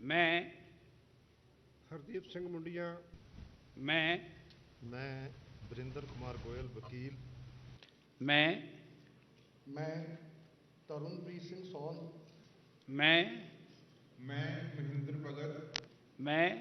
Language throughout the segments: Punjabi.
ਮੈਂ ਹਰਦੀਪ ਸਿੰਘ ਮੁੰਡੀਆਂ। ਮੈਂ ਮੈਂ ਵਰਿੰਦਰ ਕੁਮਾਰ ਗੋਇਲ ਵਕੀਲ। ਮੈਂ ਮੈਂ ਤਰੁਣਪ੍ਰੀਤ ਸਿੰਘ ਸੋਨ। ਮੈਂ ਮੈਂ ਮਹਿੰਦਰ ਭਗਤ। ਮੈਂ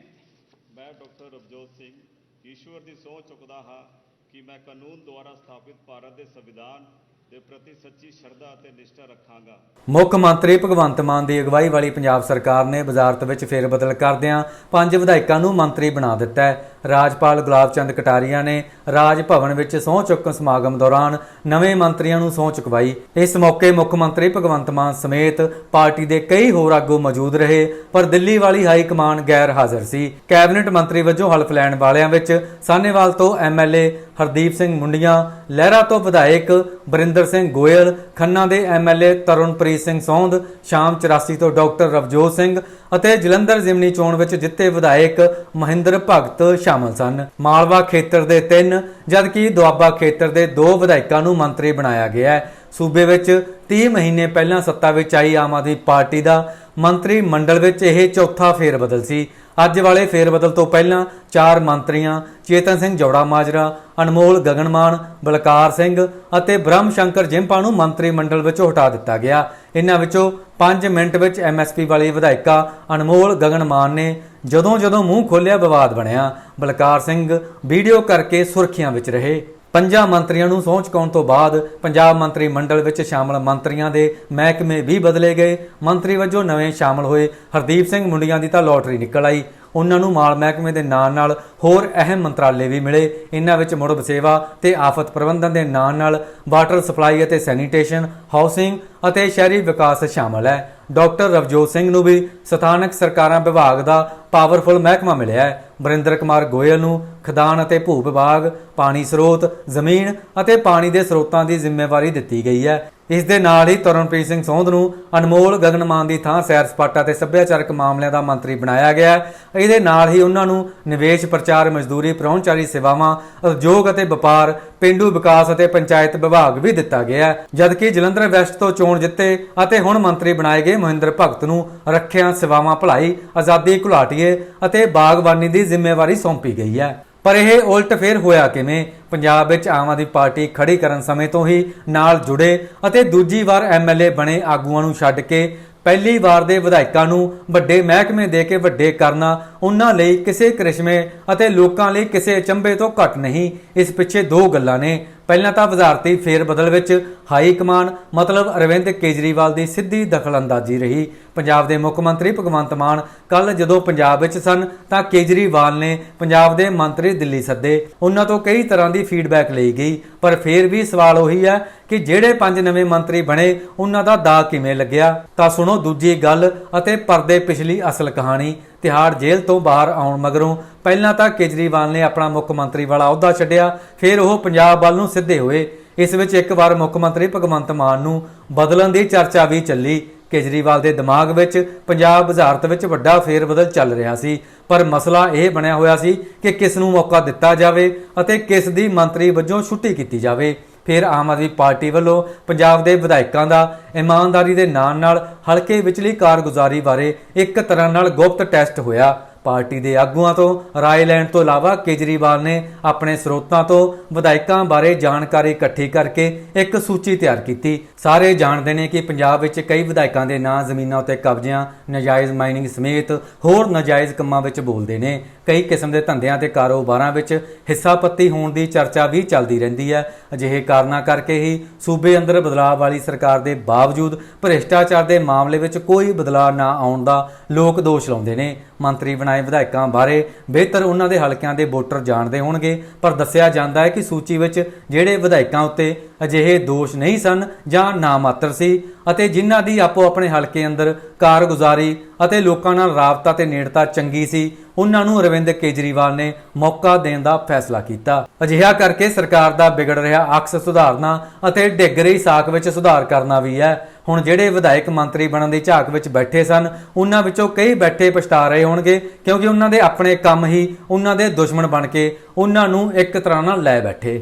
ਮੈਂ ਡਾਕਟਰ ਰਵਜੋਤ ਸਿੰਘ। ਈਸ਼ਵਰ ਦੀ ਸਹੁੰ ਚੁੱਕਦਾ ਹਾਂ ਕਿ ਮੈਂ ਕਾਨੂੰਨ ਦੁਆਰਾ ਸਥਾਪਿਤ ਭਾਰਤ ਦੇ ਸੰਵਿਧਾਨ ਦੇ ਪ੍ਰਤੀ ਸੱਚੀ ਸ਼ਰਧਾ ਅਤੇ ਨਿਸ਼ਠਾ ਰੱਖਾਂਗਾ। ਮੁੱਖ ਮੰਤਰੀ ਭਗਵੰਤ ਮਾਨ ਦੀ ਅਗਵਾਈ ਵਾਲੀ ਪੰਜਾਬ ਸਰਕਾਰ ਨੇ ਵਜ਼ਾਰਤ ਵਿੱਚ ਫੇਰਬਦਲ ਕਰਦਿਆਂ ਪੰਜ ਵਿਧਾਇਕਾਂ ਨੂੰ ਮੰਤਰੀ ਬਣਾ ਦਿੱਤਾ ਹੈ। ਰਾਜਪਾਲ ਗੁਲਾਬ ਚੰਦ ਕਟਾਰੀਆ ਨੇ ਰਾਜ ਭਵਨ ਵਿੱਚ ਸਹੁੰ ਚੁੱਕਣ ਸਮਾਗਮ ਦੌਰਾਨ ਨਵੇਂ ਮੰਤਰੀਆਂ ਨੂੰ ਸਹੁੰ ਚੁਕਵਾਈ। ਇਸ ਮੌਕੇ ਮੁੱਖ ਮੰਤਰੀ ਭਗਵੰਤ ਮਾਨ ਸਮੇਤ ਪਾਰਟੀ ਦੇ ਕਈ ਹੋਰ ਆਗੂ ਮੌਜੂਦ ਰਹੇ, ਪਰ ਦਿੱਲੀ ਵਾਲੀ ਹਾਈ ਕਮਾਨ ਗੈਰ ਹਾਜ਼ਰ ਸੀ। ਕੈਬਨਿਟ ਮੰਤਰੀ ਵਜੋਂ ਹਲਫ ਲੈਣ ਵਾਲਿਆਂ ਵਿੱਚ ਸਾਨੇਵਾਲ ਤੋਂ ਐਮਐਲਏ ਹਰਦੀਪ ਸਿੰਘ ਮੁੰਡੀਆਂ, ਲਹਿਰਾ ਤੋਂ ਵਿਧਾਇਕ ਬਰਿੰਦਰ ਸਿੰਘ ਗੋਇਲ, ਖੰਨਾ ਦੇ ਐਮਐਲਏ ਤਰੁਣਪ੍ਰੀਤ ਸਿੰਘ ਸੌਂਦ, ਸ਼ਾਮ 84 ਤੋਂ ਡਾਕਟਰ ਰਵਜੋਤ ਸਿੰਘ ਅਤੇ ਜਲੰਧਰ ਜ਼ਿਮਨੀ ਚੋਣ ਵਿੱਚ ਜਿੱਤੇ ਵਿਧਾਇਕ ਮਹਿੰਦਰ ਭਗਤ ਸ਼ਾਮਲ ਸ਼ਾਮਲ ਸਨ। ਮਾਲਵਾ ਖੇਤਰ ਦੇ ਤਿੰਨ, ਜਦਕਿ ਦੁਆਬਾ ਖੇਤਰ ਦੇ ਦੋ ਵਿਧਾਇਕਾਂ ਨੂੰ ਮੰਤਰੀ ਬਣਾਇਆ ਗਿਆ ਹੈ। ਸੂਬੇ ਵਿੱਚ 30 ਮਹੀਨੇ ਪਹਿਲਾਂ ਸੱਤਾ ਵਿੱਚ ਆਈ ਆਮ ਆਦਮੀ ਪਾਰਟੀ ਦਾ ਮੰਤਰੀ ਮੰਡਲ ਵਿੱਚ ਇਹ ਚੌਥਾ ਫੇਰਬਦਲ ਸੀ। ਅੱਜ ਵਾਲੇ ਫੇਰਬਦਲ ਤੋਂ ਪਹਿਲਾਂ ਚਾਰ ਮੰਤਰੀਆਂ, ਚੇਤਨ ਸਿੰਘ ਜੋੜਾ ਮਾਜਰਾ, ਅਨਮੋਲ ਗਗਨਮਾਨ, ਬਲਕਾਰ ਸਿੰਘ ਅਤੇ ਬ੍ਰਹਮ ਸ਼ੰਕਰ ਜਿੰਪਾ ਨੂੰ ਮੰਤਰੀ ਮੰਡਲ ਵਿੱਚੋਂ ਹਟਾ ਦਿੱਤਾ ਗਿਆ। ਇਹਨਾਂ ਵਿੱਚੋਂ 5 ਮਿੰਟ ਵਿੱਚ ਐਮਐਸਪੀ ਵਾਲੀ ਵਿਧਾਇਕਾ ਅਨਮੋਲ ਗਗਨਮਾਨ ਨੇ ਜਦੋਂ ਜਦੋਂ ਮੂੰਹ ਖੋਲ੍ਹਿਆ ਵਿਵਾਦ ਬਣਿਆ, ਬਲਕਾਰ ਸਿੰਘ ਵੀਡੀਓ ਕਰਕੇ ਸੁਰਖੀਆਂ ਵਿੱਚ ਰਹੇ। ਪੰਜਾਂ ਮੰਤਰੀਆਂ ਨੂੰ ਸਹੁੰ ਚੁਕਾਉਣ ਤੋਂ ਬਾਅਦ ਪੰਜਾਬ ਮੰਤਰੀ ਮੰਡਲ ਵਿੱਚ ਸ਼ਾਮਲ ਮੰਤਰੀਆਂ ਦੇ ਮਹਿਕਮੇ ਵੀ ਬਦਲੇ ਗਏ। ਮੰਤਰੀ ਵਜੋਂ ਨਵੇਂ ਸ਼ਾਮਲ ਹੋਏ ਹਰਦੀਪ ਸਿੰਘ ਮੁੰਡੀਆਂ ਦੀ ਤਾਂ ਲੋਟਰੀ ਨਿਕਲ ਆਈ। ਉਹਨਾਂ ਨੂੰ ਮਾਲ ਮਹਿਕਮੇ ਦੇ ਨਾਂ ਨਾਲ ਹੋਰ ਅਹਿਮ ਮੰਤਰਾਲੇ ਵੀ ਮਿਲੇ। ਇਹਨਾਂ ਵਿੱਚ ਮੁੜ ਵਸੇਵਾ ਤੇ ਆਫਤ ਪ੍ਰਬੰਧਨ ਦੇ ਨਾਂ ਨਾਲ ਵਾਟਰ ਸਪਲਾਈ ਅਤੇ ਸੈਨੀਟੇਸ਼ਨ, ਹਾਊਸਿੰਗ ਅਤੇ ਸ਼ਹਿਰੀ ਵਿਕਾਸ ਸ਼ਾਮਲ ਹੈ। ਡਾਕਟਰ ਰਵਜੋਤ ਸਿੰਘ ਨੂੰ ਵੀ ਸਥਾਨਕ ਸਰਕਾਰਾਂ ਵਿਭਾਗ ਦਾ ਪਾਵਰਫੁਲ ਮਹਿਕਮਾ ਮਿਲਿਆ ਹੈ। ਬਰਿੰਦਰ ਕੁਮਾਰ ਗੋਇਲ ਨੂੰ ਖਦਾਨ ਅਤੇ ਭੂ ਵਿਭਾਗ, ਪਾਣੀ ਸਰੋਤ, ਜ਼ਮੀਨ ਅਤੇ ਪਾਣੀ ਦੇ ਸਰੋਤਾਂ ਦੀ ਜ਼ਿੰਮੇਵਾਰੀ ਦਿੱਤੀ ਗਈ ਹੈ। ਇਸ ਦੇ ਨਾਲ ਹੀ ਤਰਨਪ੍ਰੀਤ ਸਿੰਘ ਸੌਂਦ ਨੂੰ ਅਨਮੋਲ ਗਗਨਮਾਨ ਦੀ ਥਾਂ ਸੈਰ ਸਪਾਟਾ ਤੇ ਸੱਭਿਆਚਾਰਕ ਮਾਮਲਿਆਂ ਦਾ ਮੰਤਰੀ ਬਣਾਇਆ ਗਿਆ। ਹੈ ਇਹਦੇ ਨਾਲ ਹੀ ਉਹਨਾਂ ਨੂੰ ਨਿਵੇਸ਼, ਪ੍ਰਚਾਰ, ਮਜ਼ਦੂਰੀ ਪ੍ਰਾਹੁਣਚਾਰੀ ਸੇਵਾਵਾਂ, ਉਦਯੋਗ ਅਤੇ ਵਪਾਰ, ਪਿੰਡੂ ਵਿਕਾਸ ਅਤੇ ਪੰਚਾਇਤ ਵਿਭਾਗ ਵੀ ਦਿੱਤਾ ਗਿਆ ਹੈ। ਜਦਕਿ ਜਲੰਧਰ ਵੈਸਟ ਤੋਂ ਚੋਣ ਜਿੱਤੇ ਅਤੇ ਹੁਣ ਮੰਤਰੀ ਬਣਾਏ ਗਏ ਮਹਿੰਦਰ ਭਗਤ ਨੂੰ ਰੱਖਿਆ ਸੇਵਾਵਾਂ ਭਲਾਈ, ਆਜ਼ਾਦੀ ਘੁਲਾਟੀਏ ਅਤੇ ਬਾਗਬਾਨੀ ਦੀ ਜ਼ਿੰਮੇਵਾਰੀ ਸੌਂਪੀ ਗਈ ਹੈ। ਪਰ ਇਹ ਉਲਟ ਫੇਰ ਹੋਇਆ ਕਿਵੇਂ? ਪੰਜਾਬ ਵਿੱਚ ਆਮ ਆਦਮੀ ਪਾਰਟੀ ਖੜੀ ਕਰਨ ਸਮੇਂ ਤੋਂ ਹੀ ਨਾਲ ਜੁੜੇ ਅਤੇ ਦੂਜੀ ਵਾਰ ਐਮਐਲਏ ਬਣੇ ਆਗੂਆਂ ਨੂੰ ਛੱਡ ਕੇ ਪਹਿਲੀ ਵਾਰ ਦੇ ਵਿਧਾਇਕਾਂ ਨੂੰ ਵੱਡੇ ਮਹਿਕਮੇ ਦੇ ਕੇ ਵੱਡੇ ਕਰਨਾ ਉਹਨਾਂ ਲਈ ਕਿਸੇ ਕ੍ਰਿਸ਼ਮੇ ਅਤੇ ਲੋਕਾਂ ਲਈ ਕਿਸੇ ਅਚੰਭੇ ਤੋਂ ਘੱਟ ਨਹੀਂ, ਇਸ ਪਿੱਛੇ ਦੋ ਗੱਲਾਂ ਨੇ। ਪਹਿਲਾਂ ਤਾਂ ਵਜ਼ਾਰਤੀ ਫੇਰ ਬਦਲ ਵਿੱਚ ਹਾਈ ਕਮਾਨ ਮਤਲਬ ਅਰਵਿੰਦ ਕੇਜਰੀਵਾਲ ਦੀ ਸਿੱਧੀ ਦਖਲਅੰਦਾਜ਼ੀ ਰਹੀ। ਪੰਜਾਬ ਦੇ ਮੁੱਖ ਮੰਤਰੀ ਭਗਵੰਤ ਮਾਨ ਕੱਲ ਜਦੋਂ ਪੰਜਾਬ ਵਿੱਚ ਸਨ ਤਾਂ ਕੇਜਰੀਵਾਲ ਨੇ ਪੰਜਾਬ ਦੇ ਮੰਤਰੀ ਦਿੱਲੀ ਸੱਦੇ। ਉਹਨਾਂ ਤੋਂ ਕਈ ਤਰ੍ਹਾਂ ਦੀ ਫੀਡਬੈਕ ਲਈ ਗਈ, ਪਰ ਫੇਰ ਵੀ ਸਵਾਲ ਉਹੀ ਹੈ ਕਿ ਜਿਹੜੇ ਪੰਜ ਨਵੇਂ ਮੰਤਰੀ ਬਣੇ, ਉਹਨਾਂ ਦਾ ਦਾ ਕਿਵੇਂ ਲੱਗਿਆ? ਤਾਂ ਸੁਣੋ ਦੂਜੀ ਗੱਲ ਅਤੇ ਪਰਦੇ ਪਿਛਲੀ ਅਸਲ ਕਹਾਣੀ। ਤਿਹਾੜ ਜੇਲ੍ਹ ਤੋਂ ਬਾਹਰ ਆਉਣ ਮਗਰੋਂ ਪਹਿਲਾਂ ਤਾਂ ਕੇਜਰੀਵਾਲ ਨੇ ਆਪਣਾ ਮੁੱਖ ਮੰਤਰੀ ਵਾਲਾ ਅਹੁਦਾ ਛੱਡਿਆ, ਫਿਰ ਉਹ ਪੰਜਾਬ ਵੱਲ ਨੂੰ ਸਿੱਧੇ ਹੋਏ। ਇਸ ਵਿੱਚ ਇੱਕ ਵਾਰ ਮੁੱਖ ਮੰਤਰੀ ਭਗਵੰਤ ਮਾਨ ਨੂੰ ਬਦਲਣ ਦੀ ਚਰਚਾ ਵੀ ਚੱਲੀ। ਕੇਜਰੀਵਾਲ ਦੇ ਦਿਮਾਗ ਵਿੱਚ ਪੰਜਾਬ ਵਜ਼ਾਰਤ ਵਿੱਚ ਵੱਡਾ ਫੇਰਬਦਲ ਚੱਲ ਰਿਹਾ ਸੀ, ਪਰ ਮਸਲਾ ਇਹ ਬਣਿਆ ਹੋਇਆ ਸੀ ਕਿ ਕਿਸ ਨੂੰ ਮੌਕਾ ਦਿੱਤਾ ਜਾਵੇ ਅਤੇ ਕਿਸ ਦੀ ਮੰਤਰੀ ਵਜੋਂ ਛੁੱਟੀ ਕੀਤੀ ਜਾਵੇ। ਫਿਰ ਆਮ ਆਦਮੀ ਪਾਰਟੀ ਵੱਲੋਂ ਪੰਜਾਬ ਦੇ ਵਿਧਾਇਕਾਂ ਦਾ ਇਮਾਨਦਾਰੀ ਦੇ ਨਾਲ ਨਾਲ ਹਲਕੇ ਵਿਚਲੀ ਕਾਰਗੁਜ਼ਾਰੀ ਬਾਰੇ ਇੱਕ ਤਰ੍ਹਾਂ ਨਾਲ ਗੁਪਤ ਟੈਸਟ ਹੋਇਆ। ਪਾਰਟੀ ਦੇ ਆਗੂਆਂ ਤੋਂ ਰਾਏ ਲੈਣ ਤੋਂ ਇਲਾਵਾ ਕੇਜਰੀਵਾਲ ਨੇ ਆਪਣੇ ਸਰੋਤਾਂ ਤੋਂ ਵਿਧਾਇਕਾਂ ਬਾਰੇ ਜਾਣਕਾਰੀ ਇਕੱਠੀ ਕਰਕੇ ਇੱਕ ਸੂਚੀ ਤਿਆਰ ਕੀਤੀ। ਸਾਰੇ ਜਾਣਦੇ ਨੇ ਕਿ ਪੰਜਾਬ ਵਿੱਚ ਕਈ ਵਿਧਾਇਕਾਂ ਦੇ ਨਾਂ ਜ਼ਮੀਨਾਂ ਉੱਤੇ ਕਬਜ਼ਿਆਂ, ਨਜਾਇਜ਼ ਮਾਈਨਿੰਗ ਸਮੇਤ ਹੋਰ ਨਜਾਇਜ਼ ਕੰਮਾਂ ਵਿੱਚ ਬੋਲਦੇ ਨੇ। ਕਈ ਕਿਸਮ ਦੇ ਧੰਦਿਆਂ ਤੇ ਕਾਰੋਬਾਰਾਂ ਵਿੱਚ ਹਿੱਸਾਪੱਤੀ ਹੋਣ ਦੀ ਚਰਚਾ ਵੀ ਚੱਲਦੀ ਰਹਿੰਦੀ ਹੈ। ਅਜਿਹੇ ਕਾਰਨਾਂ ਕਰਕੇ ਹੀ ਸੂਬੇ ਅੰਦਰ ਬਦਲਾਅ ਵਾਲੀ ਸਰਕਾਰ ਦੇ ਬਾਵਜੂਦ ਭ੍ਰਿਸ਼ਟਾਚਾਰ ਦੇ ਮਾਮਲੇ ਵਿੱਚ ਕੋਈ ਬਦਲਾਅ ਨਾ ਆਉਣ ਦਾ ਲੋਕ ਦੋਸ਼ ਲਾਉਂਦੇ ਨੇ। ਮੰਤਰੀ ਬਣਾਏ ਵਿਧਾਇਕਾਂ ਬਾਰੇ ਬਿਹਤਰ ਉਹਨਾਂ ਦੇ ਹਲਕਿਆਂ ਦੇ ਵੋਟਰ ਜਾਣਦੇ ਹੋਣਗੇ, ਪਰ ਦੱਸਿਆ ਜਾਂਦਾ ਹੈ ਕਿ ਸੂਚੀ ਵਿੱਚ ਜਿਹੜੇ ਵਿਧਾਇਕਾਂ ਉੱਤੇ ਅਜਿਹੇ ਦੋਸ਼ ਨਹੀਂ ਸਨ ਜਾਂ ਨਾ ਮਾਤਰ ਸੀ ਅਤੇ ਜਿਨ੍ਹਾਂ ਦੀ ਆਪੋ ਆਪਣੇ ਹਲਕੇ ਅੰਦਰ ਕਾਰਗੁਜ਼ਾਰੀ ਅਤੇ ਲੋਕਾਂ ਨਾਲ ਰਾਬਤਾ ਤੇ ਨੇੜਤਾ ਚੰਗੀ ਸੀ, ਉਹਨਾਂ ਨੂੰ ਅਰਵਿੰਦ ਕੇਜਰੀਵਾਲ ਨੇ ਮੌਕਾ ਦੇਣ ਦਾ ਫੈਸਲਾ ਕੀਤਾ। ਅਜਿਹਾ ਕਰਕੇ ਸਰਕਾਰ ਦਾ ਵਿਗੜ ਰਿਹਾ ਅਕਸ ਸੁਧਾਰਨਾ ਅਤੇ ਡਿੱਗ ਰਹੀ ਸਾਖ ਵਿੱਚ ਸੁਧਾਰ ਕਰਨਾ ਵੀ ਹੈ। ਹੁਣ ਜਿਹੜੇ ਵਿਧਾਇਕ ਮੰਤਰੀ ਬਣਨ ਦੀ ਝਾਕ ਵਿੱਚ ਬੈਠੇ ਸਨ, ਉਹਨਾਂ ਵਿੱਚੋਂ ਕਈ ਬੈਠੇ ਪਛਤਾ ਰਹੇ ਹੋਣਗੇ ਕਿਉਂਕਿ ਉਹਨਾਂ ਦੇ ਆਪਣੇ ਕੰਮ ਹੀ ਉਹਨਾਂ ਦੇ ਦੁਸ਼ਮਣ ਬਣ ਕੇ ਉਹਨਾਂ ਨੂੰ ਇੱਕ ਤਰ੍ਹਾਂ ਨਾਲ ਲੈ ਬੈਠੇ।